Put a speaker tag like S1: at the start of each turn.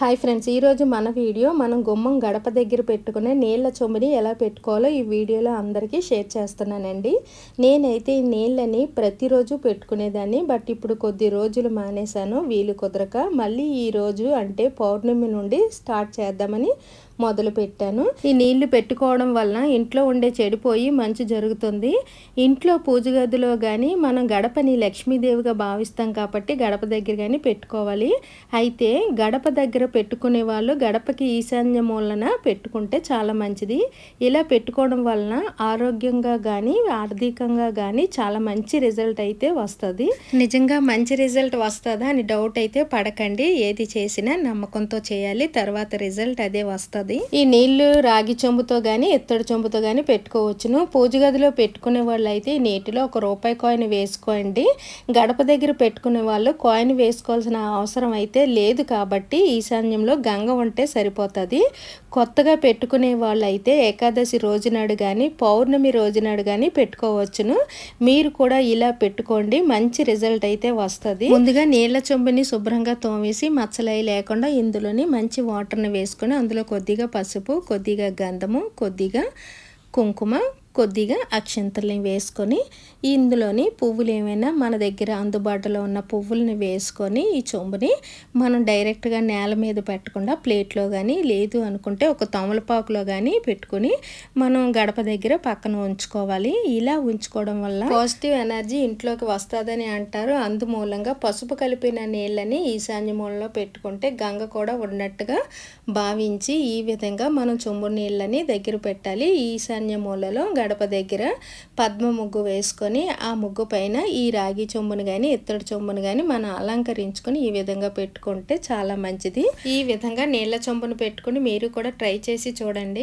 S1: Hi friends ఈరోజు మన video మనం గుమ్మం గడప దగ్గర పెట్టుకునే నీళ్ళ చొమ్మిని ఎలా పెట్టుకోవాలో ఈ వీడియోలో అందరికీ షేర్ చేస్తున్నానండి. నేనైతే ఈ నీళ్ళని ప్రతిరోజు పెట్టుకునేదాన్ని బట్ ఇప్పుడు కొద్ది రోజులు మానేశాను వీలు కుదరక. మళ్ళీ ఈరోజు అంటే పౌర్ణమి నుండి స్టార్ట్ చేద్దామని మొదలు పెట్టాను ఈ నీళ్ళు పెట్టుకోవడం వలన ఇంట్లో ఉండే చెడిపోయి మంచి జరుగుతుంది. ఇంట్లో పూజ గదిలో కానీ మనం గడపని లక్ష్మీదేవిగా భావిస్తాం కాబట్టి గడప దగ్గర కానీ పెట్టుకోవాలి. అయితే గడప దగ్గర పెట్టుకునే వాళ్ళు గడపకి ఈశాన్య మూలన పెట్టుకుంటే చాలా మంచిది. ఇలా పెట్టుకోవడం వలన ఆరోగ్యంగా కానీ ఆర్థికంగా కానీ చాలా మంచి రిజల్ట్ అయితే వస్తుంది. నిజంగా మంచి రిజల్ట్ వస్తుందా అని డౌట్ అయితే పడకండి. ఏది చేసినా నమ్మకంతో చేయాలి. తర్వాత రిజల్ట్ అదే వస్తుంది. ఈ నీళ్ళు రాగి చెంబుతో కానీ ఎత్తడి చెంబుతో కానీ పెట్టుకోవచ్చును. పూజ గదిలో పెట్టుకునే వాళ్ళు అయితే నీటిలో ఒక రూపాయి కాయిన్ వేసుకోండి. గడప దగ్గర పెట్టుకునే వాళ్ళు కాయిన్ వేసుకోవాల్సిన అవసరం అయితే లేదు కాబట్టి ఈశాన్యంలో గంగ ఉంటే సరిపోతుంది. కొత్తగా పెట్టుకునే వాళ్ళు అయితే ఏకాదశి రోజునాడు కానీ పౌర్ణమి రోజునాడు కానీ పెట్టుకోవచ్చును. మీరు కూడా ఇలా పెట్టుకోండి మంచి రిజల్ట్ అయితే వస్తుంది. ముందుగా నీళ్ళ చెంబుని శుభ్రంగా తోమేసి మచ్చలై లేకుండా ఇందులోని మంచి వాటర్ని వేసుకొని అందులో కొద్దిగా పసుపు కొద్దిగా గంధము కొద్దిగా కుంకుమ కొద్దిగా అక్షంతల్ని వేసుకొని ఇందులోని పువ్వులు ఏమైనా మన దగ్గర అందుబాటులో ఉన్న పువ్వుల్ని వేసుకొని ఈ చొంబుని మనం డైరెక్ట్గా నేల మీద పెట్టకుండా ప్లేట్లో కానీ లేదు అనుకుంటే ఒక తమలపాకులో కానీ పెట్టుకొని మనం గడప దగ్గర పక్కన ఉంచుకోవాలి. ఇలా ఉంచుకోవడం వల్ల పాజిటివ్ ఎనర్జీ ఇంట్లోకి వస్తుందని అంటారు. అందుమూలంగా పసుపు కలిపిన నీళ్ళని ఈశాన్య మూలలో పెట్టుకుంటే గంగ కూడా ఉన్నట్టుగా భావించి ఈ విధంగా మనం చొంబు నీళ్ళని దగ్గర పెట్టాలి. ఈశాన్య మూలలో గడప దగ్గర పద్మ ముగ్గు వేసుకొని ఆ ముగ్గు పైన ఈ రాగి చొమ్మును కానీ ఇత్తడి చొమ్మును కానీ మనం అలంకరించుకొని ఈ విధంగా పెట్టుకుంటే చాలా మంచిది. ఈ విధంగా నీళ్ళ చొంబును పెట్టుకుని మీరు కూడా ట్రై చేసి చూడండి.